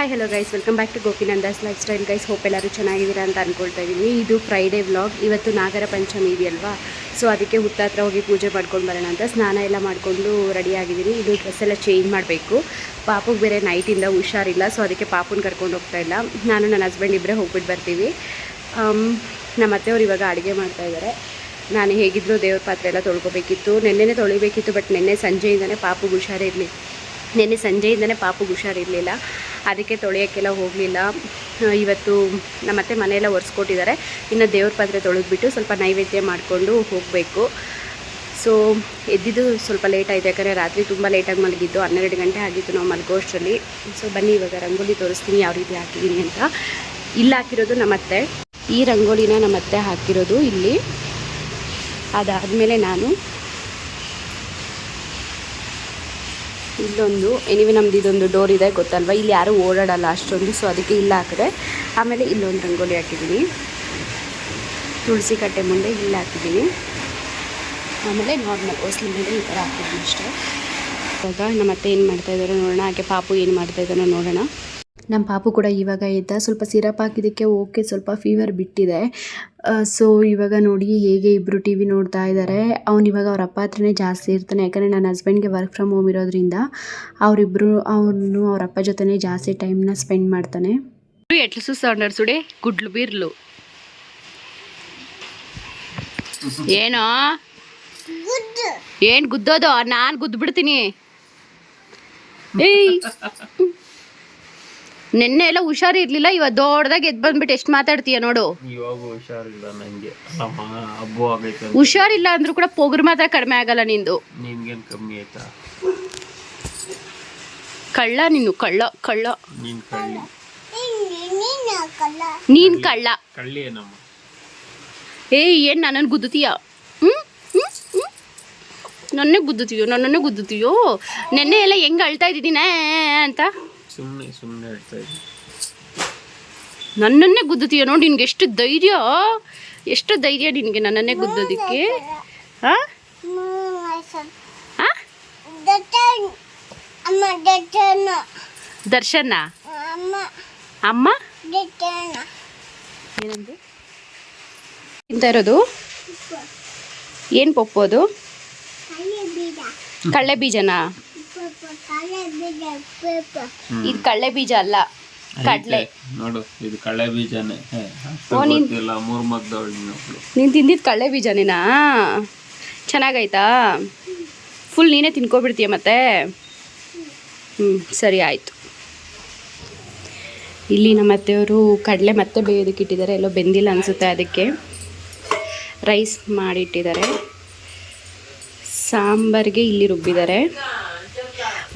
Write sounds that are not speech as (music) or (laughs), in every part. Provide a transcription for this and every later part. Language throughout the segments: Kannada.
Hi hello guys welcome back to Gopinanda's lifestyle guys hope ಎಲ್ಲರೂ ಚೆನ್ನಾಗಿದ್ದೀರಾ ಅಂತ ಅಂದ್ಕೊಳ್ತಾ ಇದ್ದೀನಿ. ಇದು ಫ್ರೈಡೇ ವ್ಲಾಗ್ ಇವತ್ತು ನಾಗರ ಪಂಚಮಿ ಇದೆಯಲ್ವಾ ಸೊ ಅದಕ್ಕೆ ಹುತ್ತ ಹತ್ರ ಹೋಗಿ ಪೂಜೆ ಮಾಡ್ಕೊಂಡು ಬರೋಣ ಅಂತ ಸ್ನಾನ ಎಲ್ಲ ಮಾಡಿಕೊಂಡು ರೆಡಿ ಆಗಿದ್ದೀನಿ. ಇದು ಡ್ರೆಸ್ ಎಲ್ಲ ಚೇಂಜ್ ಮಾಡಬೇಕು. ಪಾಪಗೆ ಬೇರೆ ನೈಟಿಂದ ಹುಷಾರಿಲ್ಲ ಸೊ ಅದಕ್ಕೆ ಪಾಪುನ ಕರ್ಕೊಂಡು ಹೋಗ್ತಾ ಇಲ್ಲ. ನಾನು ನನ್ನ ಹಸ್ಬೆಂಡ್ ಇಬ್ಬರೇ ಹೋಗ್ಬಿಟ್ಟು ಬರ್ತೀವಿ. ನಮ್ಮ ಅತ್ತೆಯವ್ರು ಇವಾಗ ಅಡುಗೆ ಮಾಡ್ತಾ ಇದ್ದಾರೆ ನಾನು ಹೇಗಿದ್ದರೂ ದೇವ್ರ ಪಾತ್ರೆ ಎಲ್ಲ ತೊಳ್ಕೊಬೇಕಿತ್ತು. ನೆನ್ನೆನೇ ತೊಳಿಬೇಕಿತ್ತು ಬಟ್ ನಿನ್ನೆ ಸಂಜೆಯಿಂದನೇ ಹುಷಾರೇ ಹುಷಾರಿರಲಿ ನಿನ್ನೆ ಸಂಜೆಯಿಂದನೇ ಪಾಪುಗೆ ಹುಷಾರಿರಲಿಲ್ಲ. ಅದಕ್ಕೆ ತೊಳೆಯೋಕ್ಕೆಲ್ಲ ಹೋಗಲಿಲ್ಲ. ಇವತ್ತು ನಮ್ಮತ್ತೆ ಮನೆಯೆಲ್ಲ ಒರೆಸ್ಕೊಟ್ಟಿದ್ದಾರೆ. ಇನ್ನು ದೇವ್ರ ಪಾತ್ರೆ ತೊಳೆದ್ಬಿಟ್ಟು ಸ್ವಲ್ಪ ನೈವೇದ್ಯ ಮಾಡಿಕೊಂಡು ಹೋಗಬೇಕು. ಸೊ ಎದ್ದಿದ್ದು ಸ್ವಲ್ಪ ಲೇಟ್ ಆಯಿತು. ಯಾಕಂದರೆ ರಾತ್ರಿ ತುಂಬ ಲೇಟಾಗಿ ಮಲಗಿದ್ದು. ಹನ್ನೆರಡು ಗಂಟೆ ಆಗಿತ್ತು ನಾವು ಮಲಗೋಷ್ಟರಲ್ಲಿ ಸೊ ಬನ್ನಿ, ಇವಾಗ ರಂಗೋಲಿ ತೋರಿಸ್ತೀನಿ ಯಾವ ರೀತಿ ಹಾಕಿದ್ದೀನಿ ಅಂತ. ಇಲ್ಲಿ ಹಾಕಿರೋದು ನಮ್ಮತ್ತೆ ಈ ರಂಗೋಲಿನ ನಮ್ಮತ್ತೆ ಹಾಕಿರೋದು ಇಲ್ಲಿ. ಅದಾದಮೇಲೆ ನಾನು ಇಲ್ಲೊಂದು ಎನಿವೆ ನಮ್ದು ಇದೊಂದು ಡೋರ್ ಇದೆ ಗೊತ್ತಲ್ವಾ? ಇಲ್ಲಿ ಯಾರೂ ಓಡಾಡಲ್ಲ ಅಷ್ಟೊಂದು ಸೊ ಅದಕ್ಕೆ ಇಲ್ಲ ಹಾಕಿದೆ ಆಮೇಲೆ ಇಲ್ಲೊಂದು ರಂಗೋಲಿ ಹಾಕಿದ್ದೀನಿ. ತುಳಸಿ ಕಟ್ಟೆ ಮುಂದೆ ಇಲ್ಲಿ ಹಾಕಿದ್ದೀನಿ. ಆಮೇಲೆ ನಾರ್ಮಲ್ ಹೊಸಲಿ ಮೇಲೆ ಈ ಥರ ಹಾಕಿದ್ದೀನಿ ಅಷ್ಟೇ. ಇವಾಗ ನಮ್ಮ ಅತ್ತೆ ಏನು ಮಾಡ್ತಾ ಇದ್ದಾರೋ ನೋಡೋಣ, ಹಾಗೆ ಪಾಪು ಏನು ಮಾಡ್ತಾಯಿದ್ದಾನೋ ನೋಡೋಣ. ನಮ್ಮ ಪಾಪು ಕೂಡ ಇವಾಗ ಇದ್ದ ಸ್ವಲ್ಪ ಸಿರಪ್ ಹಾಕಿದ್ದಕ್ಕೆ ಓಕೆ ಸ್ವಲ್ಪ ಫೀವರ್ ಬಿಟ್ಟಿದೆ. ಸೊ ಇವಾಗ ನೋಡಿ ಹೇಗೆ ಇಬ್ಬರು ಟಿ ವಿ ನೋಡ್ತಾ ಇದ್ದಾರೆ ಅವ್ನು ಇವಾಗ ಅವ್ರ ಅಪ್ಪ ಹತ್ರನೇ ಜಾಸ್ತಿ ಇರ್ತಾನೆ. ಯಾಕಂದರೆ ನನ್ನ ಹಸ್ಬೆಂಡ್ಗೆ ವರ್ಕ್ ಫ್ರಮ್ ಹೋಮ್ ಇರೋದ್ರಿಂದ ಅವರಿಬ್ಬರು ಅವನು ಅವ್ರ ಅಪ್ಪ ಜೊತೆನೇ ಜಾಸ್ತಿ ಟೈಮ್ನ ಸ್ಪೆಂಡ್ ಮಾಡ್ತಾನೆ. ಏನೋ? ಏನು ಗುದ್ದೋದು? ನಾನು ಗುದ್ದು ಬಿಡ್ತೀನಿ. (laughs) ಏಯ್! ನಿನ್ನೆ ಎಲ್ಲ ಹುಷಾರು ಇರ್ಲಿಲ್ಲ ಇವ ದೊಡ್ಡದಾಗ ಎದ್ದು ಬಂದ್ಬಿಟ್ಟು ಎಷ್ಟು ಮಾತಾಡ್ತೀಯ ನೋಡು. ಇವಾಗ ಹುಷಾರಿಲ್ಲ ನಂಗೆ. ನಮ್ಮ ಹಬ್ಬ ಆಗೈತೆ ಅಂತ. ಹುಷಾರಿಲ್ಲ ಅಂದ್ರೂ ಕೂಡ ಪೊಗರು ಮಾತ್ರ ಕಡಿಮೆ ಆಗಲ್ಲ ನಿಂದು. ನಿನ್ಗೇನ್ ಕಮ್ಮಿ ಆಯ್ತಾ? ಕಳ್ಳ ನೀನು ಕಳ್ಳ ಕಳ್ಳ. ನೀನ್ ಕಳ್ಳಿ. ನೀನ್ ಕಳ್ಳ. ಕಳ್ಳಿ ಏನಮ್ಮ? ಏಯ್ ಏನ್ ನನ್ನನ್ನು ಗುದ್ದುತ್ತೀಯ? ಹ್ಮ್ ಹ್ಮ್ ನನ್ನೇ ಗುದ್ದುತ್ತೀಯೋ ನನ್ನನ್ನೇ ಗುದ್ದುತ್ತೀಯೋ? ನೆನ್ನೆ ಎಲ್ಲ ಹೆಂಗ್ ಅಳ್ತಾ ಇದ್ದೀನಿ ಅಂತ? ಸುಮ್ನೆ ಸುಮ್ಮನೆ ಹೇಳ್ತಾ ಇದ್ದೀನಿ ನನ್ನನ್ನೇ ಗುದ್ದುತ್ತೀಯ ನೋಡಿ ನಿನ್ಗೆ ಎಷ್ಟು ಧೈರ್ಯ ಎಷ್ಟು ಧೈರ್ಯ ನಿನಗೆ ನನ್ನನ್ನೇ ಗುದ್ದೋದಿಕ್ಕೆ? ಹಾ? ದರ್ಶನ? ಅಮ್ಮ? ಏನಂದು? ತಿಂತಾ ಇರೋದು? ಏನು ಪಪ್ಪು ಅದು? ಕಳ್ಳೆ ಬೀಜನಾ? ಇದು ಕಳ್ಳೆ ಬೀಜ ಅಲ್ಲ ಕಡಲೆ. ನೋಡು ಇದು ಕಳ್ಳೆ ಬೀಜನೇ. ಹೇ, ಅಷ್ಟು ಓ, ನೀನ್- ಗೊತ್ತಿಲ್ಲ ಮೂರ್ ಮಗ್ದವಳು ಮಕ್ಕಳು ನೀನು ತಿಂದಿದ್ದು ಕಳ್ಳೆ ಬೀಜನೇನಾ? ಚೆನ್ನಾಗೈತಾ ಫುಲ್ ನೀನೇ ತಿನ್ಕೊಬಿಡ್ತೀಯ ಮತ್ತೆ? ಹ್ಞೂ ಸರಿ ಆಯಿತು. ಇಲ್ಲಿ ನಮ್ಮ ಅತ್ತೆಯವರು ಕಡಲೆ ಮತ್ತೆ ಬೇಯೋದಕ್ಕೆ ಇಟ್ಟಿದ್ದಾರೆ. ಎಲ್ಲೋ ಬೆಂದಿಲ್ಲ ಅನಿಸುತ್ತೆ ಅದಕ್ಕೆ. ರೈಸ್ ಮಾಡಿಟ್ಟಿದ್ದಾರೆ. ಸಾಂಬಾರಿಗೆ ಇಲ್ಲಿ ರುಬ್ಬಿದ್ದಾರೆ.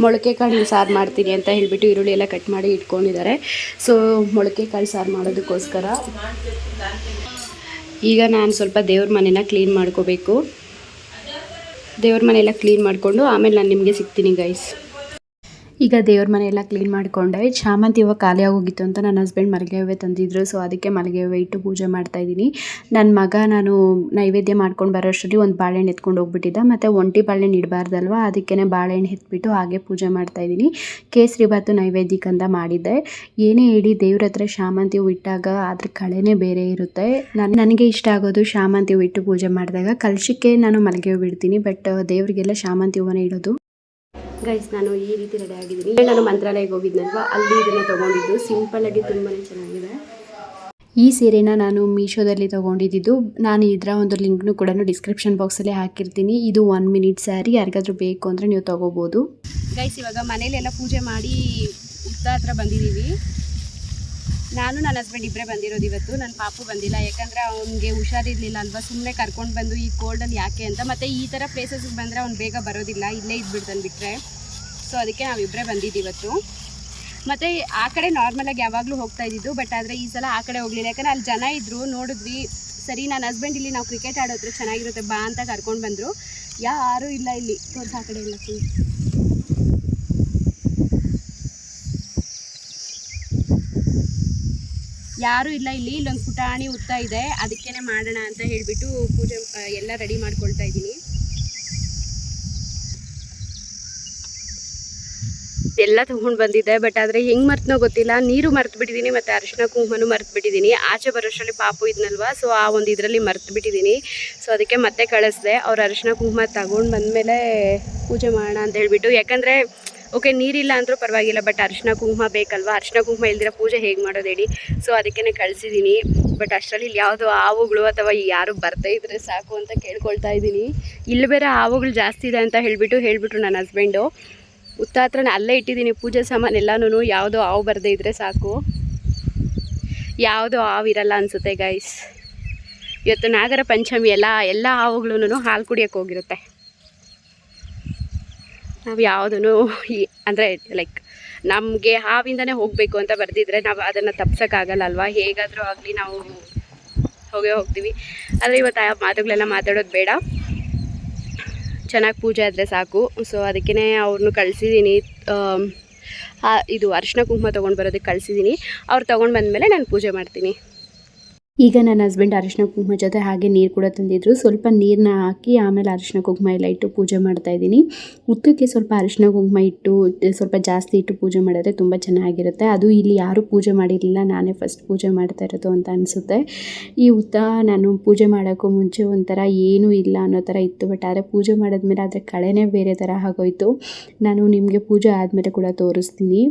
ಮೊಳಕೆ ಕಾಳು ಸಾರು ಮಾಡ್ತೀನಿ ಅಂತ ಹೇಳಿಬಿಟ್ಟು ಈರುಳ್ಳಿ ಎಲ್ಲ ಕಟ್ ಮಾಡಿ ಇಟ್ಕೊಂಡಿದ್ದಾರೆ. ಸೊ ಮೊಳಕೆ ಕಾಳು ಸಾರು ಮಾಡೋದಕ್ಕೋಸ್ಕರ ಈಗ ನಾನು ಸ್ವಲ್ಪ ದೇವ್ರ ಮನೆನ ಕ್ಲೀನ್ ಮಾಡ್ಕೋಬೇಕು. ದೇವ್ರ ಮನೆಯೆಲ್ಲ ಕ್ಲೀನ್ ಮಾಡಿಕೊಂಡು ಆಮೇಲೆ ನಾನು ನಿಮಗೆ ಸಿಗ್ತೀನಿ ಗೈಸ್ ಈಗ ದೇವ್ರ ಮನೆಯೆಲ್ಲ ಕ್ಲೀನ್ ಮಾಡಿಕೊಂಡೆ. ಶಾಮಂತಿ ಇವಾಗ ಖಾಲಿ ಆಗೋಗಿತ್ತು ಅಂತ ನನ್ನ ಹಸ್ಬೆಂಡ್ ಮಲ್ಲಿಗೆ ಹೂವೆ ತಂದಿದ್ರು. ಸೊ ಅದಕ್ಕೆ ಮಲ್ಲಿಗೆ ಹೂವೆ ಇಟ್ಟು ಪೂಜೆ ಮಾಡ್ತಾ ಇದ್ದೀನಿ. ನನ್ನ ಮಗ ನಾನು ನೈವೇದ್ಯ ಮಾಡ್ಕೊಂಡು ಬರೋಷ್ಟರಲ್ಲಿ ಒಂದು ಬಾಳೆಹಣ್ಣು ಎತ್ಕೊಂಡು ಹೋಗ್ಬಿಟ್ಟಿದ್ದ. ಮತ್ತು ಒಂಟಿ ಬಾಳೆಹಣ್ಣು ಇಡಬಾರ್ದಲ್ವ? ಅದಕ್ಕೇ ಬಾಳೆಹಣ್ಣು ಎತ್ಬಿಟ್ಟು ಹಾಗೆ ಪೂಜೆ ಮಾಡ್ತಾ ಇದ್ದೀನಿ. ಕೇಸರಿ ಬಾತು ನೈವೇದ್ಯಕ್ಕಂತ ಮಾಡಿದ್ದೆ. ಏನೇ ಹೇಳಿ ದೇವ್ರ ಹತ್ರ ಶಾಮಂತಿ ಹೂವು ಇಟ್ಟಾಗ ಅದ್ರ ಕಳೆನೇ ಬೇರೆ ಇರುತ್ತೆ. ನಾನು, ನನಗೆ ಇಷ್ಟ ಆಗೋದು ಶಾಮಂತಿ ಹೂವು ಇಟ್ಟು ಪೂಜೆ ಮಾಡಿದಾಗ. ಕಲಶಕ್ಕೆ ನಾನು ಮಲ್ಲಿಗೆ ಹೂವು ಇಡ್ತೀನಿ, ಬಟ್ ದೇವರಿಗೆಲ್ಲ ಶಾಮಂತಿ ಹೂವನ್ನ ಇಡೋದು. ಗೈಸ್ ನಾನು ಈ ರೀತಿ ರೆಡಿ ಆಗಿದ್ದೀನಿ. ನಾನು ಮಂತ್ರಾಲಯಕ್ಕೆ ಹೋಗಿದ್ನಲ್ವ? ಅಲ್ಲಿ ಇದನ್ನು ತೊಗೊಂಡಿದ್ದು. ಸಿಂಪಲ್ ಆಗಿ ತುಂಬಾ ಚೆನ್ನಾಗಿದೆ. ಈ ಸೀರೆನ ನಾನು ಮೀಶೋದಲ್ಲಿ ತೊಗೊಂಡಿದ್ದು. ನಾನು ಇದರ ಒಂದು ಲಿಂಕ್ನು ಕೂಡ ಡಿಸ್ಕ್ರಿಪ್ಷನ್ ಬಾಕ್ಸಲ್ಲಿ ಹಾಕಿರ್ತೀನಿ. ಇದು ಒನ್ ಮಿನಿಟ್ ಸ್ಯಾರಿ ಯಾರಿಗಾದರೂ ಬೇಕು ಅಂದರೆ ನೀವು ತೊಗೋಬೋದು. ಗೈಸ್ ಇವಾಗ ಮನೇಲೆಲ್ಲ ಪೂಜೆ ಮಾಡಿ ಉತ್ತ ಹತ್ರ ಬಂದಿದ್ದೀವಿ. ನಾನು ನನ್ನ ಹಸ್ಬೆಂಡ್ ಇಬ್ಬರೇ ಬಂದಿರೋದು ಇವತ್ತು. ನನ್ನ ಪಾಪು ಬಂದಿಲ್ಲ. ಯಾಕಂದರೆ ಅವನಿಗೆ ಹುಷಾರಿರಲಿಲ್ಲ ಅಲ್ವಾ? ಸುಮ್ಮನೆ ಕರ್ಕೊಂಡು ಬಂದು ಈ ಕೋಲ್ಡಲ್ಲಿ ಯಾಕೆ ಅಂತ. ಮತ್ತು ಈ ಥರ ಪ್ಲೇಸಸ್ಗೆ ಬಂದರೆ ಅವ್ನು ಬೇಗ ಬರೋದಿಲ್ಲ. ಇಲ್ಲೇ ಇದ್ಬಿಡ್ತಾನೆ ಬಿಟ್ಟರೆ ಸೊ ಅದಕ್ಕೆ ನಾವಿಬ್ಬರೇ ಬಂದಿದ್ದು ಇವತ್ತು. ಮತ್ತು ಆ ಕಡೆ ನಾರ್ಮಲಾಗಿ ಯಾವಾಗಲೂ ಹೋಗ್ತಾ ಇದ್ದಿದ್ದು ಬಟ್ ಆದರೆ ಈ ಸಲ ಆ ಕಡೆ ಹೋಗಲಿಲ್ಲ. ಯಾಕಂದರೆ ಅಲ್ಲಿ ಜನ ಇದ್ದರು ನೋಡಿದ್ವಿ, ಸರಿ ನನ್ನ ಹಸ್ಬೆಂಡ್ ಇಲ್ಲಿ, ನಾವು ಕ್ರಿಕೆಟ್ ಆಡೋದ್ರೆ ಚೆನ್ನಾಗಿರುತ್ತೆ, ಬಾ ಅಂತ ಕರ್ಕೊಂಡು ಬಂದರು. ಯಾರೂ ಇಲ್ಲ ಇಲ್ಲಿ. ತೋರ್ಸ, ಆ ಕಡೆ ಇಲ್ಲ full. ಯಾರೂ ಇಲ್ಲ, ಇಲ್ಲಿ ಇಲ್ಲೊಂದು ಪುಟಾಣಿ ಉತ್ತ ಇದೆ, ಅದಕ್ಕೇನೆ ಮಾಡೋಣ ಅಂತ ಹೇಳಿಬಿಟ್ಟು ಪೂಜೆ ಎಲ್ಲ ರೆಡಿ ಮಾಡ್ಕೊಳ್ತಾ ಇದ್ದೀನಿ. ಎಲ್ಲ ತೊಗೊಂಡು ಬಂದಿದ್ದೆ, ಬಟ್ ಆದರೆ ಹೆಂಗೆ ಮರ್ತನೋ ಗೊತ್ತಿಲ್ಲ. ನೀರು ಮರ್ತು ಬಿಟ್ಟಿದ್ದೀನಿ ಮತ್ತು ಅರಿಶಿನ ಕುಂಕುಮನೂ ಮರ್ತು ಬಿಟ್ಟಿದ್ದೀನಿ ಆಚೆ ಬರೋಷ್ಟರಲ್ಲಿ ಪಾಪು ಇದ್ನಲ್ವಾ, ಸೊ ಆ ಒಂದು ಇದರಲ್ಲಿ ಮರ್ತು ಬಿಟ್ಟಿದ್ದೀನಿ ಸೊ ಅದಕ್ಕೆ ಮತ್ತೆ ಕಳಿಸ್ದೆ. ಅವ್ರು ಅರಿಶಿನ ಕುಂಕುಮ ತಗೊಂಡು ಬಂದಮೇಲೆ ಪೂಜೆ ಮಾಡೋಣ ಅಂತ ಹೇಳಿಬಿಟ್ಟು. ಯಾಕಂದರೆ ಓಕೆ, ನೀರಿಲ್ಲ ಅಂದರೂ ಪರವಾಗಿಲ್ಲ ಬಟ್ ಅರಿಶಿನ ಕುಂಕುಮ ಬೇಕಲ್ವಾ? ಅರಿಶಿನ ಕುಂಕುಮ ಇಲ್ದಿರ ಪೂಜೆ ಹೇಗೆ ಮಾಡೋದು ಹೇಳಿ? ಸೊ ಅದಕ್ಕೇ ಕಳಿಸಿದ್ದೀನಿ. ಬಟ್ ಅಷ್ಟರಲ್ಲಿ ಇಲ್ಲಿ ಯಾವುದೋ ಹಾವುಗಳು ಅಥವಾ ಯಾರು ಬರ್ತಾ ಇದ್ರೆ ಸಾಕು ಅಂತ ಕೇಳ್ಕೊಳ್ತಾ ಇದ್ದೀನಿ. ಇಲ್ಲಿ ಬೇರೆ ಹಾವುಗಳು ಜಾಸ್ತಿ ಇದೆ ಅಂತ ಹೇಳಿಬಿಟ್ಟು ಹೇಳಿಬಿಟ್ರು ನನ್ನ ಹಸ್ಬೆಂಡು ಉತ್ತ ಅಲ್ಲೇ ಇಟ್ಟಿದ್ದೀನಿ ಪೂಜೆ ಸಾಮಾನು ಎಲ್ಲನೂ ಯಾವುದೋ ಹಾವು ಬರದೇ ಇದ್ರೆ ಸಾಕು. ಯಾವುದೋ ಹಾವು ಇರಲ್ಲ ಅನಿಸುತ್ತೆ ಗೈಸ್ ಇವತ್ತು ನಾಗರ ಪಂಚಮಿ ಎಲ್ಲ ಎಲ್ಲ ಹಾವುಗಳೂ ಹಾಲು ಕುಡಿಯೋಕ್ಕೆ ಹೋಗಿರುತ್ತೆ. ನಾವು ಯಾವುದೂ ಅಂದರೆ ಲೈಕ್ ನಮಗೆ ಹಾವಿಂದನೇ ಹೋಗಬೇಕು ಅಂತ ಬರೆದಿದ್ರೆ ನಾವು ಅದನ್ನು ತಪ್ಸೋಕ್ಕಾಗಲ್ಲ ಅಲ್ವಾ ಹೇಗಾದರೂ ಆಗಲಿ ನಾವು ಹೋಗೇ ಹೋಗ್ತೀವಿ. ಆದರೆ ಇವತ್ತು ಆ ಮಾತುಗಳೆಲ್ಲ ಮಾತಾಡೋದು ಬೇಡ. ಚೆನ್ನಾಗಿ ಪೂಜೆ ಆದರೆ ಸಾಕು. ಸೊ ಅದಕ್ಕೇ ಅವ್ರನ್ನೂ ಕಳಿಸಿದ್ದೀನಿ ಇದು ಅರಿಶಿನ ಕುಂಕುಮ ತೊಗೊಂಡು ಬರೋದಕ್ಕೆ ಕಳಿಸಿದ್ದೀನಿ ಅವ್ರು ತೊಗೊಂಡು ಬಂದಮೇಲೆ ನಾನು ಪೂಜೆ ಮಾಡ್ತೀನಿ. ಈಗ ನನ್ನ ಹಸ್ಬೆಂಡ್ ಅರಿಶಿನ ಕುಂಕುಮ ಜೊತೆ ಹಾಗೆ ನೀರು ಕೂಡ ತಂದಿದ್ರು. ಸ್ವಲ್ಪ ನೀರನ್ನ ಹಾಕಿ ಆಮೇಲೆ ಅರಿಶಿನ ಕುಂಕುಮ ಎಲ್ಲ ಇಟ್ಟು ಪೂಜೆ ಮಾಡ್ತಾ ಇದ್ದೀನಿ. ಉತ್ತಕ್ಕೆ ಸ್ವಲ್ಪ ಅರಿಶಿನ ಕುಂಕುಮ ಇಟ್ಟು, ಸ್ವಲ್ಪ ಜಾಸ್ತಿ ಇಟ್ಟು ಪೂಜೆ ಮಾಡಿದ್ರೆ ತುಂಬ ಚೆನ್ನಾಗಿರುತ್ತೆ. ಅದು ಇಲ್ಲಿ ಯಾರೂ ಪೂಜೆ ಮಾಡಿರಲಿಲ್ಲ, ನಾನೇ ಫಸ್ಟ್ ಪೂಜೆ ಮಾಡ್ತಾ ಇರೋದು ಅಂತ ಅನಿಸುತ್ತೆ. ಈ ಉತ್ತ ನಾನು ಪೂಜೆ ಮಾಡೋಕ್ಕೂ ಮುಂಚೆ ಒಂಥರ ಏನೂ ಇಲ್ಲ ಅನ್ನೋ ಥರ ಇತ್ತು. ಬಟ್ ಆದರೆ ಪೂಜೆ ಮಾಡಿದ್ಮೇಲೆ ಆದರೆ ಕಳೆನೇ ಬೇರೆ ಥರ ಆಗೋಯ್ತು. ನಾನು ನಿಮಗೆ ಪೂಜೆ ಆದಮೇಲೆ ಕೂಡ ತೋರಿಸ್ತೀನಿ.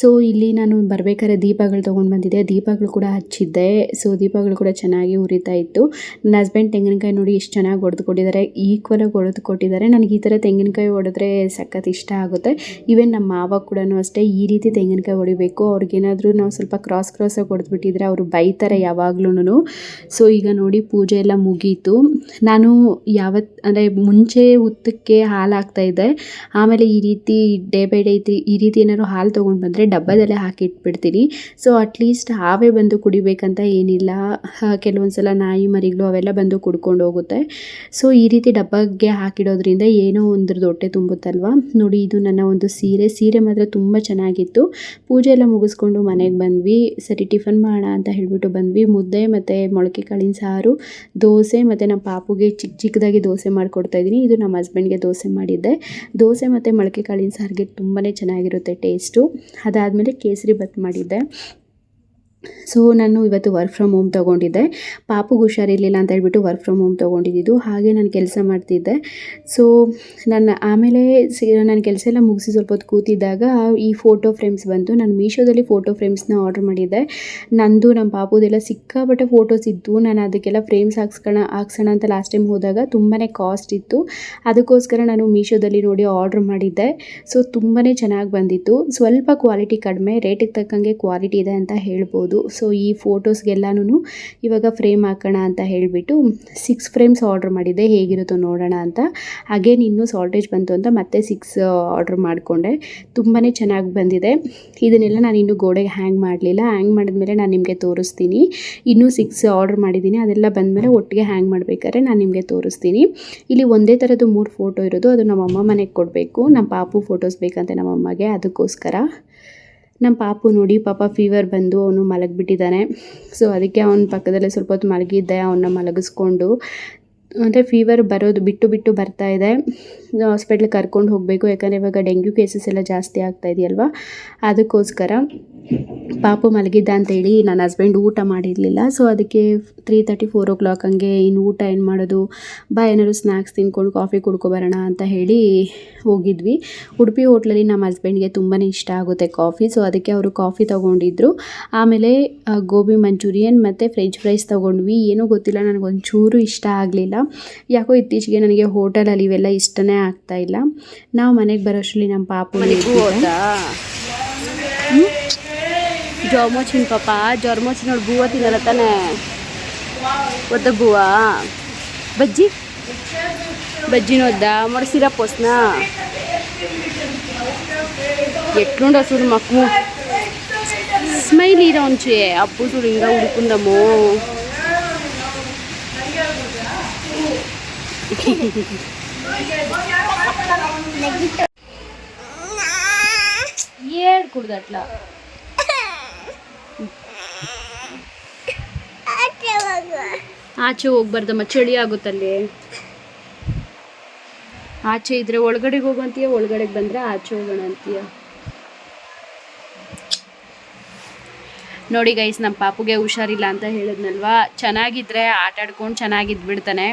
ಸೊ ಇಲ್ಲಿ ನಾನು ಬರಬೇಕಾದ್ರೆ ದೀಪಗಳು ತೊಗೊಂಡು ಬಂದಿದ್ದೆ. ದೀಪಗಳು ಕೂಡ ಹಚ್ಚಿದ್ದೆ. ಸೊ ದೀಪಗಳು ಕೂಡ ಚೆನ್ನಾಗಿ ಉರಿತಾ ಇತ್ತು. ನನ್ನ ಹಸ್ಬೆಂಡ್ ತೆಂಗಿನಕಾಯಿ ನೋಡಿ ಎಷ್ಟು ಚೆನ್ನಾಗಿ ಹೊಡೆದುಕೊಟ್ಟಿದ್ದಾರೆ ಈಕ್ವಲಾಗಿ ಹೊಡೆದುಕೊಟ್ಟಿದ್ದಾರೆ ನನಗೆ ಈ ಥರ ತೆಂಗಿನಕಾಯಿ ಹೊಡೆದ್ರೆ ಸಖತ್ ಇಷ್ಟ ಆಗುತ್ತೆ. ಈವನ್ ನಮ್ಮ ಮಾವ ಕೂಡ ಅಷ್ಟೇ ಈ ರೀತಿ ತೆಂಗಿನಕಾಯಿ ಹೊಡಿಬೇಕು ಅವ್ರಿಗೇನಾದರೂ ನಾವು ಸ್ವಲ್ಪ ಕ್ರಾಸ್ ಕ್ರಾಸಾಗಿ ಹೊಡೆದ್ಬಿಟ್ಟಿದ್ರೆ ಅವರು ಬೈತಾರೆ ಯಾವಾಗ್ಲೂ ಸೊ ಈಗ ನೋಡಿ ಪೂಜೆ ಎಲ್ಲ ಮುಗೀತು. ನಾನು ಯಾವತ್ತು ಅಂದರೆ ಮುಂಚೆ ಉತ್ತಕ್ಕೆ ಹಾಲು ಹಾಕ್ತಾ ಇದ್ದೆ. ಆಮೇಲೆ ಈ ರೀತಿ ಡೇ ಬೈ ಡೇ ಈ ರೀತಿ ಏನಾದ್ರು ಹಾಲು ತೊಗೊಂಡು ಬಂದರೆ ಡಬ್ಬದಲ್ಲೇ ಹಾಕಿ ಇಟ್ಬಿಡ್ತೀನಿ ಸೊ ಅಟ್ಲೀಸ್ಟ್ ಹಾವೇ ಬಂದು ಕುಡಿಬೇಕಂತ ಏನಿಲ್ಲ. ಕೆಲವೊಂದು ಸಲ ನಾಯಿ ಮರಿಗಳು ಅವೆಲ್ಲ ಬಂದು ಕುಡ್ಕೊಂಡು ಹೋಗುತ್ತೆ. ಸೊ ಈ ರೀತಿ ಡಬ್ಬಗೆ ಹಾಕಿಡೋದ್ರಿಂದ ಏನೋ ಒಂದ್ರದ್ದು ಹೊಟ್ಟೆ ತುಂಬುತ್ತಲ್ವ? ನೋಡಿ, ಇದು ನನ್ನ ಒಂದು ಸೀರೆ. ಸೀರೆ ಮಾತ್ರ ತುಂಬ ಚೆನ್ನಾಗಿತ್ತು. ಪೂಜೆ ಎಲ್ಲ ಮುಗಿಸ್ಕೊಂಡು ಮನೆಗೆ ಬಂದ್ವಿ. ಸರಿ, ಟಿಫನ್ ಮಾಡೋಣ ಅಂತ ಹೇಳಿಬಿಟ್ಟು ಬಂದ್ವಿ. ಮುದ್ದೆ ಮತ್ತು ಮೊಳಕೆ ಕಾಳಿನ ಸಾರು, ದೋಸೆ ಮತ್ತು ನಮ್ಮ ಪಾಪುಗೆ ಚಿಕ್ಕ ಚಿಕ್ಕದಾಗಿ ದೋಸೆ ಮಾಡಿಕೊಡ್ತಾ ಇದ್ದೀನಿ. ಇದು ನಮ್ಮ ಹಸ್ಬೆಂಡ್ಗೆ ದೋಸೆ ಮಾಡಿದ್ದೆ. ದೋಸೆ ಮತ್ತು ಮೊಳಕೆ ಕಾಳಿನ ಸಾರಿಗೆ ತುಂಬಾ ಚೆನ್ನಾಗಿರುತ್ತೆ ಟೇಸ್ಟು. ಅದಾದಮೇಲೆ ಕೇಸರಿ ಬತ್ ಮಾಡಿದ್ದೆ. ಸೊ ನಾನು ಇವತ್ತು ವರ್ಕ್ ಫ್ರಮ್ ಹೋಮ್ ತೊಗೊಂಡಿದ್ದೆ. ಪಾಪುಗೆ ಹುಷಾರಿರಲಿಲ್ಲ ಅಂತ ಹೇಳ್ಬಿಟ್ಟು ವರ್ಕ್ ಫ್ರಮ್ ಹೋಮ್ ತೊಗೊಂಡಿದ್ದು. ಹಾಗೆ ನಾನು ಕೆಲಸ ಮಾಡ್ತಿದ್ದೆ. ಸೊ ನನ್ನ ಆಮೇಲೆ ನನ್ನ ಕೆಲಸ ಎಲ್ಲ ಮುಗಿಸಿ ಸ್ವಲ್ಪ ಹೊತ್ತು ಕೂತಿದ್ದಾಗ ಈ ಫೋಟೋ ಫ್ರೇಮ್ಸ್ ಬಂತು. ನಾನು ಮೀಶೋದಲ್ಲಿ ಫೋಟೋ ಫ್ರೇಮ್ಸ್ನ ಆರ್ಡ್ರ್ ಮಾಡಿದ್ದೆ. ನಂದು ನಮ್ಮ ಪಾಪುದೆಲ್ಲ ಸಿಕ್ಕಾಪಟ್ಟೆ ಫೋಟೋಸ್ ಇದ್ದು ನಾನು ಅದಕ್ಕೆಲ್ಲ ಫ್ರೇಮ್ಸ್ ಹಾಕ್ಸ್ಕೊಳ ಹಾಕ್ಸೋಣ ಅಂತ ಲಾಸ್ಟ್ ಟೈಮ್ ಹೋದಾಗ ತುಂಬಾ ಕಾಸ್ಟ್ ಇತ್ತು. ಅದಕ್ಕೋಸ್ಕರ ನಾನು ಮೀಶೋದಲ್ಲಿ ನೋಡಿ ಆರ್ಡ್ರ್ ಮಾಡಿದ್ದೆ. ಸೊ ತುಂಬಾ ಚೆನ್ನಾಗಿ ಬಂದಿತ್ತು. ಸ್ವಲ್ಪ ಕ್ವಾಲಿಟಿ ಕಡಿಮೆ ರೇಟಿಗೆ ತಕ್ಕಂಗೆ ಕ್ವಾಲಿಟಿ ಇದೆ ಅಂತ ಹೇಳ್ಬೋದು. ಸೊ ಈ ಫೋಟೋಸ್ಗೆಲ್ಲನೂ ಇವಾಗ ಫ್ರೇಮ್ ಹಾಕೋಣ ಅಂತ ಹೇಳಿಬಿಟ್ಟು ಸಿಕ್ಸ್ ಫ್ರೇಮ್ಸ್ ಆರ್ಡ್ರ್ ಮಾಡಿದ್ದೆ. ಹೇಗಿರುತ್ತೋ ನೋಡೋಣ ಅಂತ. ಅಗೇನ್ ಇನ್ನೂ ಸಾಲ್ಟೇಜ್ ಬಂತು ಅಂತ ಮತ್ತೆ ಸಿಕ್ಸ್ ಆರ್ಡ್ರ್ ಮಾಡಿಕೊಂಡೆ. ತುಂಬಾ ಚೆನ್ನಾಗಿ ಬಂದಿದೆ. ಇದನ್ನೆಲ್ಲ ನಾನು ಇನ್ನೂ ಗೋಡೆಗೆ ಹ್ಯಾಂಗ್ ಮಾಡಲಿಲ್ಲ. ಹ್ಯಾಂಗ್ ಮಾಡಿದ್ಮೇಲೆ ನಾನು ನಿಮಗೆ ತೋರಿಸ್ತೀನಿ. ಇನ್ನೂ ಸಿಕ್ಸ್ ಆರ್ಡ್ರ್ ಮಾಡಿದ್ದೀನಿ. ಅದೆಲ್ಲ ಬಂದಮೇಲೆ ಒಟ್ಟಿಗೆ ಹ್ಯಾಂಗ್ ಮಾಡಬೇಕಾದ್ರೆ ನಾನು ನಿಮಗೆ ತೋರಿಸ್ತೀನಿ. ಇಲ್ಲಿ ಒಂದೇ ಥರದ್ದು ಮೂರು ಫೋಟೋ ಇರೋದು. ಅದು ನಮ್ಮ ಅಮ್ಮ ಮನೆಗೆ ಕೊಡಬೇಕು. ನಮ್ಮ ಪಾಪು ಫೋಟೋಸ್ ಬೇಕಂತೆ ನಮ್ಮ ಅಮ್ಮಗೆ ಅದಕ್ಕೋಸ್ಕರ. ನಮ್ಮ ಪಾಪು ನೋಡಿ ಪಾಪ ಫೀವರ್ ಬಂದು ಅವನು ಮಲಗಿಬಿಟ್ಟಿದ್ದಾನೆ. ಸೊ ಅದಕ್ಕೆ ಅವನ ಪಕ್ಕದಲ್ಲೇ ಸ್ವಲ್ಪ ಹೊತ್ತು ಮಲಗಿದ್ದೆ, ಅವನ್ನ ಮಲಗಿಸ್ಕೊಂಡು. ಅಂದರೆ ಫೀವರ್ ಬರೋದು ಬಿಟ್ಟು ಬಿಟ್ಟು ಬರ್ತಾ ಇದೆ. ಹಾಸ್ಪಿಟ್ಲಿಗೆ ಕರ್ಕೊಂಡು ಹೋಗಬೇಕು, ಯಾಕಂದರೆ ಇವಾಗ ಡೆಂಗ್ಯೂ ಕೇಸಸ್ ಎಲ್ಲ ಜಾಸ್ತಿ ಆಗ್ತಾ ಇದೆಯಲ್ವಾ? ಅದಕ್ಕೋಸ್ಕರ. ಪಾಪು ಮಲಗಿದ್ದ ಅಂತೇಳಿ ನನ್ನ ಹಸ್ಬೆಂಡ್ ಊಟ ಮಾಡಿರಲಿಲ್ಲ. ಸೊ ಅದಕ್ಕೆ three thirty four o'clock ಹಂಗೆ ಇನ್ನು ಊಟ ಏನು ಮಾಡೋದು? ಬಾ ಏನಾದ್ರು ಸ್ನ್ಯಾಕ್ಸ್ ತಿನ್ಕೊಂಡು ಕಾಫಿ ಕುಡ್ಕೊಬರೋಣ ಅಂತ ಹೇಳಿ ಹೋಗಿದ್ವಿ. ಉಡುಪಿ ಹೋಟ್ಲಲ್ಲಿ ನಮ್ಮ ಹಸ್ಬೆಂಡ್ಗೆ ತುಂಬಾ ಇಷ್ಟ ಆಗುತ್ತೆ ಕಾಫಿ ಸೊ ಅದಕ್ಕೆ ಅವರು ಕಾಫಿ ತೊಗೊಂಡಿದ್ರು. ಆಮೇಲೆ ಗೋಬಿ ಮಂಚೂರಿಯನ್ ಮತ್ತು ಫ್ರೆಂಚ್ ಫ್ರೈಸ್ ತೊಗೊಂಡ್ವಿ. ಏನೂ ಗೊತ್ತಿಲ್ಲ ನನಗೊಂಚೂರು ಇಷ್ಟ ಆಗಲಿಲ್ಲ. ಯಾಕೋ ಇತ್ತೀಚೆಗೆ ನನಗೆ ಹೋಟೆಲಲ್ಲಿ ಇವೆಲ್ಲ ಇಷ್ಟನೇ ಆಗ್ತಾಯಿಲ್ಲ ನಾವು ಮನೆಗೆ ಬರೋಷ್ಟರಲ್ಲಿ ನಮ್ಮ ಪಾಪು జ్వరం వచ్చింది పాప జ్వరం వచ్చినప్పుడు బువ్వ తినలతనే వద్ద బువ్వ బజ్జి బజ్జీని వద్దా మరి సిరప్ వస్తున్నా ఎట్లుండో చూడు మాకు స్మైల్ ఈరా ఉంచే అప్పు చూడు ఇంకా ఉడుకుందాము ఏడుకూడదు అట్లా ಆಚೆ ಹೋಗ್ಬಾರ್ದಮ್ಮ, ಚಳಿ ಆಗುತ್ತಲ್ಲಿ. ಆಚೆ ಇದ್ರೆ ಒಳಗಡೆಗೆ ಹೋಗಂತೀಯ, ಒಳಗಡೆಗೆ ಬಂದರೆ ಆಚೆ ಹೋಗೋಣ ಅಂತೀಯ? ನೋಡಿ ಗೈಸ್ ನಮ್ಮ ಪಾಪುಗೆ ಹುಷಾರಿಲ್ಲ ಅಂತ ಹೇಳಿದ್ನಲ್ವಾ? ಚೆನ್ನಾಗಿದ್ರೆ ಆಟ ಆಡ್ಕೊಂಡು ಚೆನ್ನಾಗಿ ಇದ್ಬಿಡ್ತಾನೆ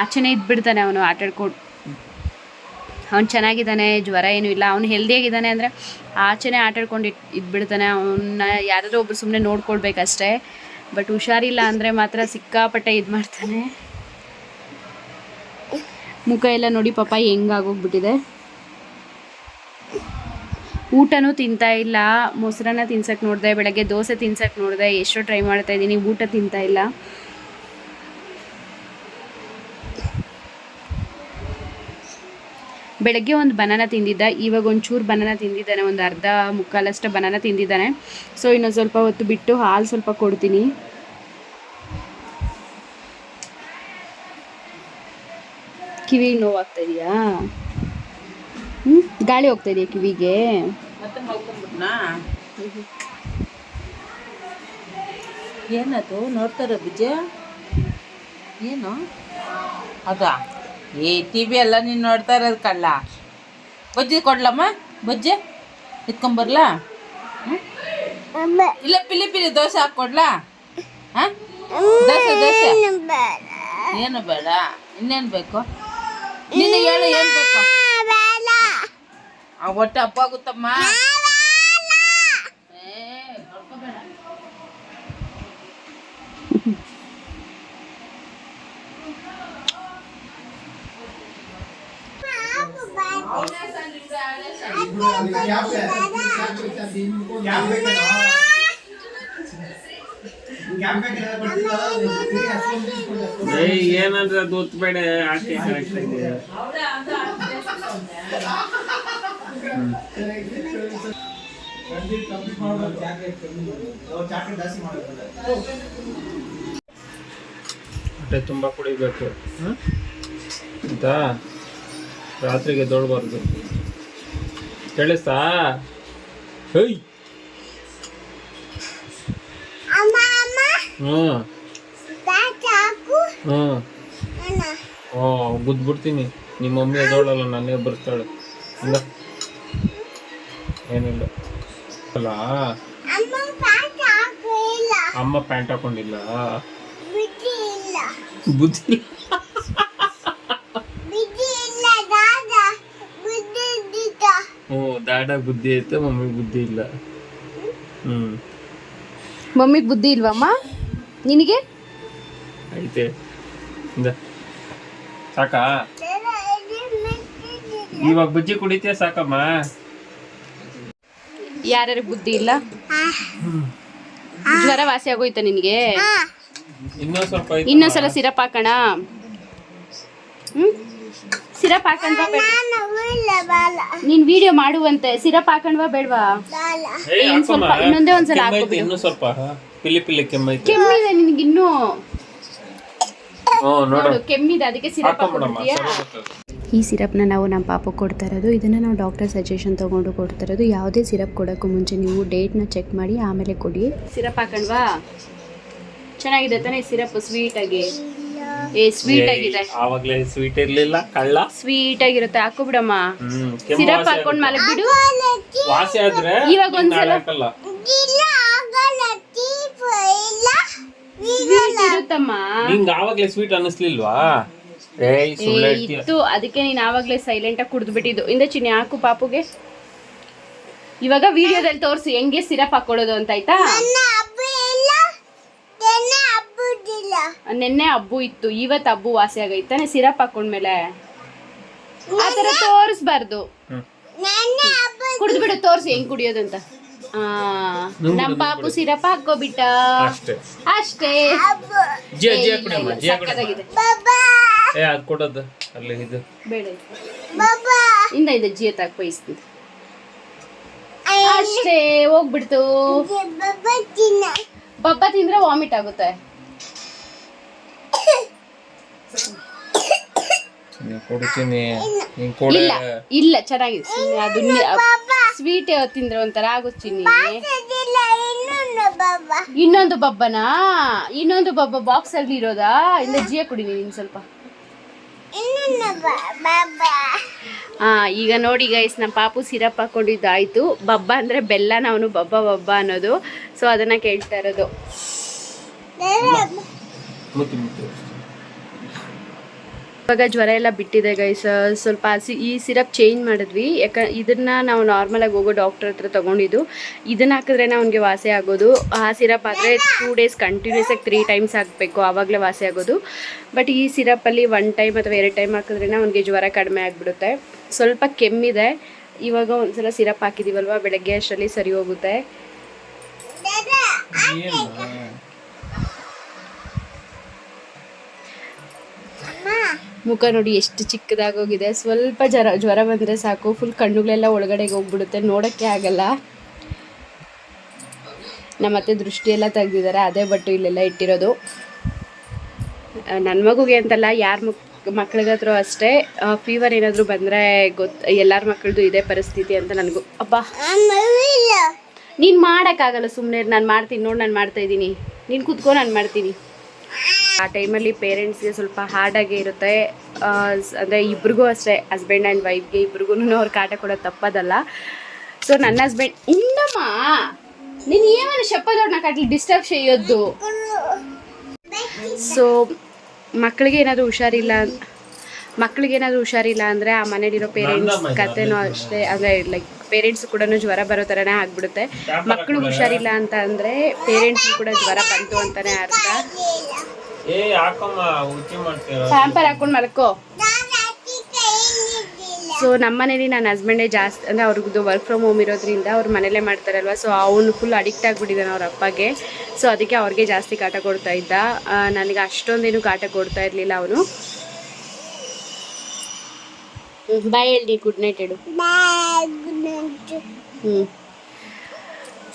ಆಚೆನೇ ಇದ್ಬಿಡ್ತಾನೆ ಅವನು ಆಟಾಡ್ಕೊಂಡು ಅವ್ನು ಚೆನ್ನಾಗಿದ್ದಾನೆ, ಜ್ವರ ಏನೂ ಇಲ್ಲ. ಅವ್ನು ಹೆಲ್ದಿಯಾಗಿದ್ದಾನೆ ಅಂದರೆ ಆಚೆನೇ ಆಟಾಡ್ಕೊಂಡು ಇಟ್ ಇದ್ಬಿಡ್ತಾನೆ. ಅವನ್ನ ಯಾರಾದರೂ ಒಬ್ರು ಸುಮ್ಮನೆ ನೋಡ್ಕೊಳ್ಬೇಕಷ್ಟೇ. ಬಟ್ ಹುಷಾರಿಲ್ಲ ಅಂದರೆ ಮಾತ್ರ ಸಿಕ್ಕಾಪಟ್ಟೆ ಇದು ಮಾಡ್ತಾನೆ. ಮುಖ ಎಲ್ಲ ನೋಡಿ ಪಾಪ ಹೆಂಗಾಗೋಗ್ಬಿಟ್ಟಿದೆ. ಊಟನೂ ತಿಂತಾ ಇಲ್ಲ. ಮೊಸರನ್ನ ತಿನ್ಸಕ್ಕೆ ನೋಡಿದೆ, ಬೆಳಗ್ಗೆ ದೋಸೆ ತಿನ್ಸಕ್ಕೆ ನೋಡಿದೆ, ಎಷ್ಟೋ ಟ್ರೈ ಮಾಡ್ತಾ ಇದ್ದೀನಿ, ಊಟ ತಿಂತಾ ಇಲ್ಲ. ಬೆಳಗ್ಗೆ ಒಂದು ಬನಾನ ತಿಂದಿದ್ದ, ಇವಾಗ ಒಂಚೂರು ಬನಾನ ತಿಂದಿದ್ದಾನೆ, ಒಂದು ಅರ್ಧ ಮುಕ್ಕಾಲಷ್ಟು ಬನಾನ ತಿಂದಿದ್ದಾನೆ. ಸೊ ಇನ್ನೊಂದು ಸ್ವಲ್ಪ ಹೊತ್ತು ಬಿಟ್ಟು ಹಾಲು ಸ್ವಲ್ಪ ಕೊಡ್ತೀನಿ. ಕಿವಿ ನೋವಾಗ್ತಾ ಇದೆಯಾ? ಹ್ಞೂ ಗಾಳಿ ಹೋಗ್ತಾ ಇದೆಯಾ ಕಿವಿಗೆ? ಏನದು ನೋಡ್ತಾರ ಬಿಜ? ಏನು? ಅದಾ? ಏ ಟಿ ವಿ ಎಲ್ಲ ನೀನು ನೋಡ್ತಾ ಇರೋದು ಕಳ್ಳ. ಬಜ್ಜಿ ಕೊಡ್ಲಮ್ಮ? ಬಜ್ಜಿ? ಎತ್ಕೊಂಬರ್ಲಾ ಹ್ಮ್? ಇಲ್ಲ ಪಿಲಿ ಪಿಲಿ ದೋಸೆ ಹಾಕೊಡ್ಲಾ ಹಾಂ? ದೋಸೆ ದೋಸೆ? ಏನು ಬೇಡ. ಇನ್ನೇನು ಬೇಕು? ನೀನು ಹೇಳು ಏನು ಬೇಕು? ಆ ಹಬ್ಬ ಅಪ್ಪಾಗುತ್ತಮ್ಮ ಏ, ಹೊಡ್ಕೊಬೇಡ. ಏಯ್ ಏನಂದ್ರೆ ಅದು ಒತ್ತಬೇಡ ಆಕೆ ಕರೆಕ್ಟ್ ಹೊಟ್ಟೆ ತುಂಬ ಕುಡಿಬೇಕು? ಆಯ್ತಾ? ರಾತ್ರಿಗೆ ದೊಡ್ಬಾರ್ದು ಕೇಳಿಸ್ತಾ? ಹೇಯ್. ಹ್ಞೂ ಓ ಬಿಡ್ತೀನಿ ನಿಮ್ಮ ಮಮ್ಮಿ ಅದೋಳಲ್ಲ ನಾನೇ ಬರ್ತಾಳೆ. ಇಲ್ಲ. ಏನಿಲ್ಲ. ಅಲ್ಲ? ಅಮ್ಮ ಪ್ಯಾಂಟ್ ಹಾಕೊಂಡಿಲ್ಲ? ಬುದ್ಧಿ ದಾಡ ಬುದ್ಧಿ ಐತೆ ಮಮ್ಮಿ ಬುದ್ಧಿ ಇಲ್ಲ. ಹ್ಮ್. ಮಮ್ಮಿಗೆ ಬುದ್ಧಿ ಇಲ್ವಮ್ಮ ನಿನಗೆ? ಐತೆ. ಇಂದ. ಸಾಕಾ? ಇವಾಗ ಬುಜ್ಜಿ ಕುಡಿತೀಯ ಸಾಕಮ್ಮ? ಯಾರ್ಯಾರಿಗೆ ಬುದ್ಧಿ ಇಲ್ಲ? ಜ್ವರ ವಾಸಿ ಆಗೋಯ್ತಾ ನಿನಗೆ? ಇನ್ನೊಂದ್ ಸ್ವಲ್ಪ ಐತೆ ಇನ್ನೊಂದ್ಸಲ ಸಿರಪ್ ಹಾಕೋಣ. ಹ್ಮ್? ಸಿರಪ್ ಹಾಕೊಂಡ್ವಾ ಬೇಡ. ನೀನ್ ವಿಡಿಯೋ ಮಾಡುವಂತೆ. ಸಿರಪ್ ಹಾಕೊಂಡ್ವಾ ಬೇಡ್ವಾ? ಸ್ವಲ್ಪ. ಇನ್ನೊಂದೇ ಒಂದ್ಸಲ. ಇನ್ನೂ ಸ್ವಲ್ಪ ಪಿಲಿ ಪಿಲಿ ಕೆಮ್ಮೈತೆ. ಕೆಮ್ಮಿದೆ ನಿನಗಿನ್ನೂ ಇನ್ನು. ನೋಡು. ಕೆಮ್ಮಿದೆ ಅದಕ್ಕೆ ಸಿರಪ್ ಹಾಕೊಂಡ್ಬಿಡ್ತೀಯಾ. ಈ ಸಿರಪ್ನ ನಾವು ನಮ್ಮ ಪಾಪ ಕೊಡ್ತಾ ಇರೋದು ಇದನ್ನು ನಾವು ಡಾಕ್ಟರ್ ಸಜೆಷನ್ ತೊಗೊಂಡು ಕೊಡ್ತಾ ಇರೋದು ಯಾವುದೇ ಸಿರಪ್ ಕೊಡೋಕ್ಕೂ ಮುಂಚೆ ನೀವು ಡೇಟ್ನ ಚೆಕ್ ಮಾಡಿ ಆಮೇಲೆ ಕೊಡಿ. ಸಿರಪ್ ಹಾಕೊಂಡ್ವಾ? ಚೆನ್ನಾಗಿದೆ ತಾನೇ ಸಿರಪ್ ಸ್ವೀಟಾಗಿ ಏ ಸ್ವೀಟ್ ಆಗಿದೆ. ಆವಾಗ್ಲೇ ಸ್ವೀಟ್ ಇರ್ಲಿಲ್ಲ ಕಳ್ಳ. ಸ್ವೀಟ್ ಆಗಿರುತ್ತೆ ಹಾಕು ಬಿಡಮ್ಮ. ಸಿರಪ್ ಹಾಕೊಂಡ್ ಮೇಲೆ ಮಲಗ್ಬಿಡು ವಾಸಿ ಆದ್ರೆ ಇವಾಗ ಒಂದ್ಸಲ- ಸ್ವೀಟ್ ಇರುತ್ತಮ್ಮ. ನಿಂಗ್ ಆವಾಗ್ಲೇ ಸ್ವೀಟ್ ಅನ್ನಿಸ್ಲಿಲ್ವಾ? ಇತ್ತು. ಅದಕ್ಕೆ ನೀನ್ ಆವಾಗ್ಲೇ ಸೈಲೆಂಟ್ ಆಗಿ ಕುಡ್ದು ಬಿಟ್ಟಿದ್ದು. ಇಂದ ಚಿನ್ನಿ ಹಾಕು ಪಾಪುಗೆ. ಇವಾಗ ವಿಡಿಯೋದಲ್ಲಿ ತೋರಿಸಿ ಹೆಂಗೆ ಸಿರಪ್ ಹಾಕೊಳ್ಳೋದು ಅಂತ ಆಯ್ತಾ? ನಿನ್ನೆ ಹಬ್ಬು ಇತ್ತು ಇವತ್ತು ಹಬ್ಬು ವಾಸಿ ಆಗೈತಾನೆ ಸಿರಪ್ ಹಾಕೊಂಡ್ಮೇಲೆ ಆ ತರ ತೋರಿಸ್ಬಾರ್ದು. ಕುಡಿದ್ಬಿಡು ತೋರಿಸಿ ಬಿಡು ತೋರ್ಸಿ ಹೆಂಗ್ ಕುಡಿಯೋದು ಅಂತ. ಆ ನಮ್ ಪಾಪು ಸಿರಪ್ ಹಾಕೋಬಿಟ್ಟ ಅಷ್ಟೇ. ಏ, ಅದ್ ಕೊಡೋದು ಅಲ್ಲಿ ಇದು. ಬೇಡ. ಇಂದ ಹಾಕಿ ಬಯಸ್ತಿದ್ದೆ ಅಷ್ಟೇ ಹೋಗ್ಬಿಡ್ತು. ಬಬ್ಬ ತಿಂದ್ರೆ ವಾಮಿಟ್ ಆಗುತ್ತೆ. ಕೊಡ್ತೀನಿ. ಕೊಡ. ಇಲ್ಲ ಇಲ್ಲ ಚೆನ್ನಾಗಿದೆ. ಸುಮ್ನೆ ಅದು ಸ್ವೀಟ್ ತಿಂದ್ರೆ ಒಂಥರ ಆಗುತ್ತೆ ಚಿನ್ನಿ ಇನ್ನೊಂದು ಬಬ್ಬನಾ? ಇನ್ನೊಂದು ಬಬ್ಬ ಬಾಕ್ಸ್ ಅಲ್ಲಿ ಇರೋದಾ? ಇಲ್ಲ ಜಿಯ ಕುಡಿ ನೀನು ಸ್ವಲ್ಪ. ಹಾ ಈಗ ನೋಡಿ ಗೈಸ್ ನಮ್ಮ ಪಾಪು ಸಿರಪ್ ಹಾಕೊಂಡಿದ್ದು ಆಯ್ತು ಬಬ್ಬ ಅಂದರೆ ಬೆಲ್ಲನ ಅವನು ಬಬ್ಬ ಬಬ್ಬ ಅನ್ನೋದು. ಸೊ ಅದನ್ನು ಕೇಳ್ತಾ ಇರೋದು. ಇವಾಗ ಜ್ವರ ಎಲ್ಲ ಬಿಟ್ಟಿದೆ ಗೈಸ್ ಸ್ವಲ್ಪ ಈ ಸಿರಪ್ ಚೇಂಜ್ ಮಾಡಿದ್ವಿ. ಯಾಕ, ಇದನ್ನ ನಾವು ನಾರ್ಮಲಾಗಿ ಹೋಗೋ ಡಾಕ್ಟರ್ ಹತ್ರ ತಗೊಂಡಿದ್ದು. ಇದನ್ನ ಹಾಕಿದ್ರೆ ಅವ್ನಿಗೆ ವಾಸಿ ಆಗೋದು. ಆ ಸಿರಪ್ ಆದರೆ ಟೂ ಡೇಸ್ ಕಂಟಿನ್ಯೂಸ್ ಆಗಿ ತ್ರೀ ಟೈಮ್ಸ್ ಹಾಕಬೇಕು. ಆವಾಗಲೇ ವಾಸಿ ಆಗೋದು. ಬಟ್ ಈ ಸಿರಪ್ಪಲ್ಲಿ ಒನ್ ಟೈಮ್ ಅಥವಾ ಎರಡು ಟೈಮ್ ಹಾಕಿದ್ರೆ ಅವ್ನಿಗೆ ಜ್ವರ ಕಡಿಮೆ ಆಗಿಬಿಡುತ್ತೆ. ಸ್ವಲ್ಪ ಕೆಮ್ಮಿದೆ. ಇವಾಗ ಒಂದ್ಸಲ ಸಿರಪ್ ಹಾಕಿದ್ದೀವಲ್ವ ಬೆಳಗ್ಗೆ ಅಷ್ಟರಲ್ಲಿ ಸರಿ ಹೋಗುತ್ತೆ. ಮುಖ ನೋಡಿ ಎಷ್ಟು ಚಿಕ್ಕದಾಗೋಗಿದೆ. ಸ್ವಲ್ಪ ಜ್ವರ ಜ್ವರ ಬಂದರೆ ಸಾಕು. ಫುಲ್ ಕಣ್ಣುಗಳೆಲ್ಲ ಒಳಗಡೆಗೆ ಹೋಗ್ಬಿಡುತ್ತೆ. ನೋಡೋಕ್ಕೆ ಆಗಲ್ಲ. ನಮ್ಮ ಅತ್ತೆ ದೃಷ್ಟಿ ತೆಗೆದಿದ್ದಾರೆ. ಅದೇ ಬಟ್ಟು ಇಲ್ಲೆಲ್ಲ ಇಟ್ಟಿರೋದು. ನನ್ನ ಮಗುಗೆ ಅಂತಲ್ಲ, ಯಾರ ಮಕ್, ಮಕ್ಳಿಗಾದ್ರೂ ಅಷ್ಟೇ ಫೀವರ್ ಏನಾದರೂ ಬಂದರೆ ಗೊತ್ತು ಎಲ್ಲರ ಮಕ್ಕಳದು ಇದೇ ಪರಿಸ್ಥಿತಿ ಅಂತ ನನಗೂ. ಅಬ್ಬಾ! ನೀನು ಮಾಡೋಕ್ಕಾಗಲ್ಲ ಸುಮ್ಮನೆ ನಾನು ಮಾಡ್ತೀನಿ. ನೋಡಿ, ನಾನು ಮಾಡ್ತಾ ಇದ್ದೀನಿ. ನೀನು ಕೂತ್ಕೊ, ನಾನು ಮಾಡ್ತೀನಿ. ಆ ಟೈಮಲ್ಲಿ ಪೇರೆಂಟ್ಸ್ಗೆ ಸ್ವಲ್ಪ ಹಾರ್ಡಾಗೆ ಇರುತ್ತೆ ಅಂದರೆ ಇಬ್ರಿಗೂ ಅಷ್ಟೇ ಹಸ್ಬೆಂಡ್ ಆ್ಯಂಡ್ ವೈಫ್ಗೆ ಇಬ್ರಿಗೂ ಅವ್ರು ಕಾಟ ಕೊಡೋದು ತಪ್ಪದಲ್ಲ ಸೊ ನನ್ನ ಹಸ್ಬೆಂಡ್ ఉండమ్మా నేను ఏమైనా చెప్పదు నాకు అట్లా డిస్టర్బ్ చేయొద్దు ಸೊ ಮಕ್ಕಳಿಗೆ ಏನಾದರೂ ಹುಷಾರಿಲ್ಲ ಮಕ್ಕಳಿಗೆ ಏನಾದರೂ ಹುಷಾರಿಲ್ಲ ಅಂದರೆ ಆ ಮನೇಲಿರೋ ಪೇರೆಂಟ್ಸ್ ಕತೆನೂ ಅಷ್ಟೇ ಅಂದರೆ ಲೈಕ್ ಪೇರೆಂಟ್ಸ್ ಕೂಡ ಜ್ವರ ಬರೋ ಥರನೇ ಆಗ್ಬಿಡುತ್ತೆ. ಮಕ್ಕಳು ಹುಷಾರಿಲ್ಲ ಅಂತ ಅಂದರೆ ಪೇರೆಂಟ್ಸ್ ಕೂಡ ಜ್ವರ ಬಂತು ಅಂತಾನೆ ಅರ್ಥ. ಪ್ಯಾಂಪರ್ ಹಾಕೊಂಡು ಮಲ್ಕೋ. ಸೊ ನಮ್ಮ ಮನೇಲಿ ನನ್ನ ಹಸ್ಬೆಂಡೇ ಜಾಸ್ತಿ ಅಂದರೆ ಅವ್ರದ್ದು ವರ್ಕ್ ಫ್ರಮ್ ಹೋಮ್ ಇರೋದ್ರಿಂದ ಅವ್ರ ಮನೇಲೇ ಮಾಡ್ತಾರಲ್ವ? ಸೊ ಅವನು ಫುಲ್ ಅಡಿಕ್ಟ್ ಆಗಿಬಿಟ್ಟಿದ್ದಾನೆ ಅವ್ರ ಅಪ್ಪಗೆ. ಸೊ ಅದಕ್ಕೆ ಅವ್ರಿಗೆ ಜಾಸ್ತಿ ಕಾಟ ಕೊಡ್ತಾ ಇದ್ದ. ನನಗೆ ಅಷ್ಟೊಂದೇನು ಕಾಟ ಕೊಡ್ತಾ ಇರಲಿಲ್ಲ ಅವನು. ಬಾಯ್ ಹೇಳಿ ಗುಡ್ ನೈಟ್ ಹೇಳು ಹ್ಞೂ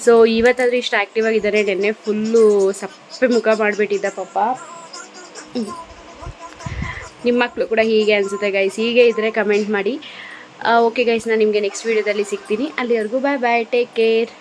ಸೊ ಇವತ್ತಾದ್ರೂ ಇಷ್ಟು ಆ್ಯಕ್ಟಿವ್ ಆಗಿದ್ದಾರೆ. ನೆನ್ನೆ ಫುಲ್ಲು ಸಪ್ಪೆ ಮುಖ ಮಾಡಿಬಿಟ್ಟಿದ್ದ ಪಾಪ. ನಿಮ್ಮ ಮಕ್ಕಳು ಕೂಡ ಹೀಗೆ ಅನಿಸುತ್ತೆ ಗೈಸ್ ಹೀಗೆ ಇದ್ದರೆ ಕಮೆಂಟ್ ಮಾಡಿ. ಓಕೆ ಗೈಸ್ ನಾನು ನಿಮಗೆ ನೆಕ್ಸ್ಟ್ ವೀಡಿಯೋದಲ್ಲಿ ಸಿಗ್ತೀನಿ. ಅಲ್ಲಿವರೆಗೂ ಬಾಯ್ ಬಾಯ್ ಟೇಕ್ ಕೇರ್